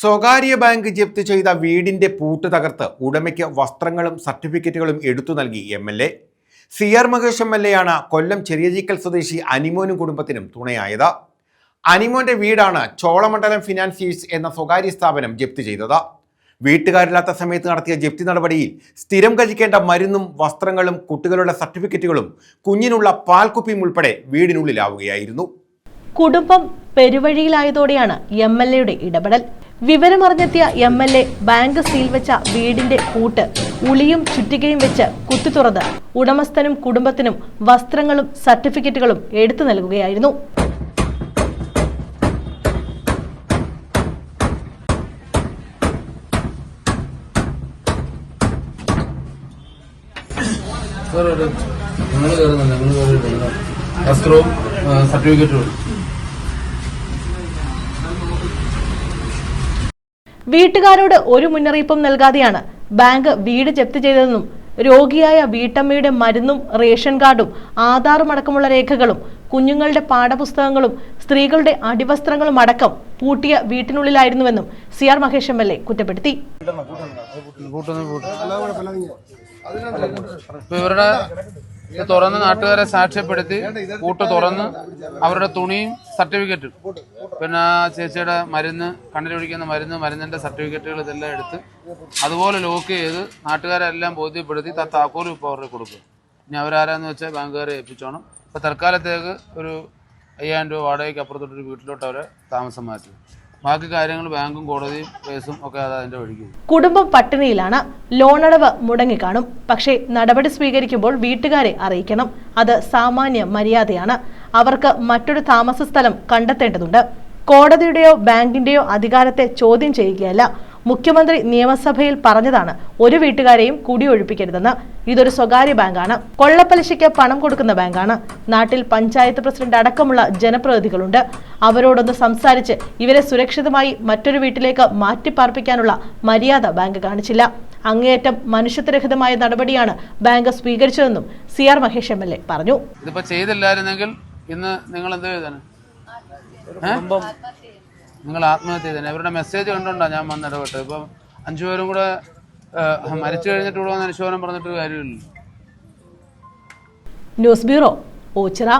സ്വകാര്യ ബാങ്ക് ജപ്തി ചെയ്ത വീടിന്റെ പൂട്ട് തകർത്ത് ഉടമയ്ക്ക് വസ്ത്രങ്ങളും സർട്ടിഫിക്കറ്റുകളും എടുത്തു നൽകി M L A. C R Mahesh M L A ആണ് കൊല്ലം ചെറിയജിക്കൽ സ്വദേശി അനിമോനും കുടുംബത്തിനും തുണയായത്. അനിമോന്റെ വീടാണ് ചോളമണ്ഡലം ഫിനാൻസിയേഴ്സ് എന്ന സ്വകാര്യ സ്ഥാപനം ജപ്തി ചെയ്തത്. വീട്ടുകാരില്ലാത്ത സമയത്ത് നടത്തിയ ജപ്തി നടപടിയിൽ സ്ഥിരം കഴിക്കേണ്ട മരുന്നും വസ്ത്രങ്ങളും കുട്ടികളുടെ സർട്ടിഫിക്കറ്റുകളും കുഞ്ഞിനുള്ള പാൽക്കുപ്പിയും ഉൾപ്പെടെ വീടിനുള്ളിലാവുകയായിരുന്നു. കുടുംബം പെരുവഴിയിലായതോടെയാണ് എം എൽ എയുടെ ഇടപെടൽ. വിവരമറിഞ്ഞെത്തിയ M L A bank seal വെച്ച വീടിന്റെ കൂട്ട് ഉളിയും ചുറ്റികയും വെച്ച് കുത്തി തുറന്ന് ഉടമസ്ഥനും കുടുംബത്തിനും വസ്ത്രങ്ങളും സർട്ടിഫിക്കറ്റുകളും എടുത്തു നൽകുകയായിരുന്നു. വസ്ത്രവും സർട്ടിഫിക്കറ്റും വീട്ടുകാരോട് ഒരു മുന്നറിയിപ്പും നൽകാതെയാണ് ബാങ്ക് വീട് ജപ്തി ചെയ്തതെന്നും രോഗിയായ വീട്ടമ്മയുടെ മരുന്നും റേഷൻ കാർഡും ആധാറും അടക്കമുള്ള രേഖകളും കുഞ്ഞുങ്ങളുടെ പാഠപുസ്തകങ്ങളും സ്ത്രീകളുടെ അടിവസ്ത്രങ്ങളും അടക്കം പൂട്ടിയ വീട്ടിനുള്ളിലായിരുന്നുവെന്നും C R Mahesh M L A കുറ്റപ്പെടുത്തി. ഇവരുടെ ഇത് തുറന്ന് നാട്ടുകാരെ സാക്ഷ്യപ്പെടുത്തി കൂട്ട് തുറന്ന് അവരുടെ തുണിയും സർട്ടിഫിക്കറ്റും പിന്നെ ചേച്ചിയുടെ മരുന്ന് കണ്ണിലൊഴിക്കുന്ന മരുന്ന് മരുന്നിന്റെ സർട്ടിഫിക്കറ്റുകൾ ഇതെല്ലാം എടുത്ത് അതുപോലെ ലോക്ക് ചെയ്ത് നാട്ടുകാരെ എല്ലാം ബോധ്യപ്പെടുത്തി താക്കോലും ഇപ്പോൾ അവർക്ക് കൊടുക്കും. ഇനി അവരാരാന്ന് വെച്ചാൽ ബാങ്കുകാരെ ഏൽപ്പിച്ചോണം. ഇപ്പൊ തൽക്കാലത്തേക്ക് ഒരു അയ്യായിരം രൂപ വാടകയ്ക്ക് അപ്പുറത്തോട്ടൊരു വീട്ടിലോട്ട് അവരെ താമസം മാറ്റി. ബാക്കി കാര്യങ്ങൾ ബാങ്കും കോടതിയും കേസും ഒക്കെ അത് അതിന്റെ. കുടുംബം പട്ടിണിയിലാണ്. ലോണടവ് മുടങ്ങിക്കാണും. പക്ഷേ നടപടി സ്വീകരിക്കുമ്പോൾ വീട്ടുകാരെ അറിയിക്കണം. അത് സാമാന്യ മര്യാദയാണ്. അവർക്ക് മറ്റൊരു താമസ സ്ഥലം കണ്ടെത്തേണ്ടതുണ്ട്. കോടതിയുടെയോ ബാങ്കിന്റെയോ അധികാരത്തെ ചോദ്യം ചെയ്യുകയല്ല. മുഖ്യമന്ത്രി നിയമസഭയിൽ പറഞ്ഞതാണ് ഒരു വീട്ടുകാരെയും കുടിയൊഴിപ്പിക്കരുതെന്ന്. ഇതൊരു സ്വകാര്യ ബാങ്കാണ്. കൊള്ളപ്പലിശയ്ക്ക് പണം കൊടുക്കുന്ന ബാങ്കാണ്. നാട്ടിൽ പഞ്ചായത്ത് പ്രസിഡന്റ് അടക്കമുള്ള ജനപ്രതിനിധികളുണ്ട്. അവരോടൊന്ന് സംസാരിച്ച് ഇവരെ സുരക്ഷിതമായി മറ്റൊരു വീട്ടിലേക്ക് മാറ്റിപ്പാർപ്പിക്കാനുള്ള മര്യാദ ബാങ്ക് കാണിച്ചില്ല. അങ്ങേയറ്റം മനുഷ്യത്വരഹിതമായ നടപടിയാണ് bank സ്വീകരിച്ചതെന്നും C R Mahesh M L A പറഞ്ഞു. ഇതിപ്പോ ചെയ്തില്ലായിരുന്നെങ്കിൽ ഇന്ന് നിങ്ങൾ എന്ത് നിങ്ങൾ ആത്മഹത്യ ചെയ്തേനെ. ഇവരുടെ മെസ്സേജ് കണ്ടുകൊണ്ടാണ് ഞാൻ വന്നിടപെട്ടത്. ഇപ്പം അഞ്ചുപേരും കൂടെ മരിച്ചു കഴിഞ്ഞിട്ട് അനുശോചനം പറഞ്ഞിട്ട് കാര്യമില്ല ന്യൂസ് ബ്യൂറോ ഓച്ചിറ.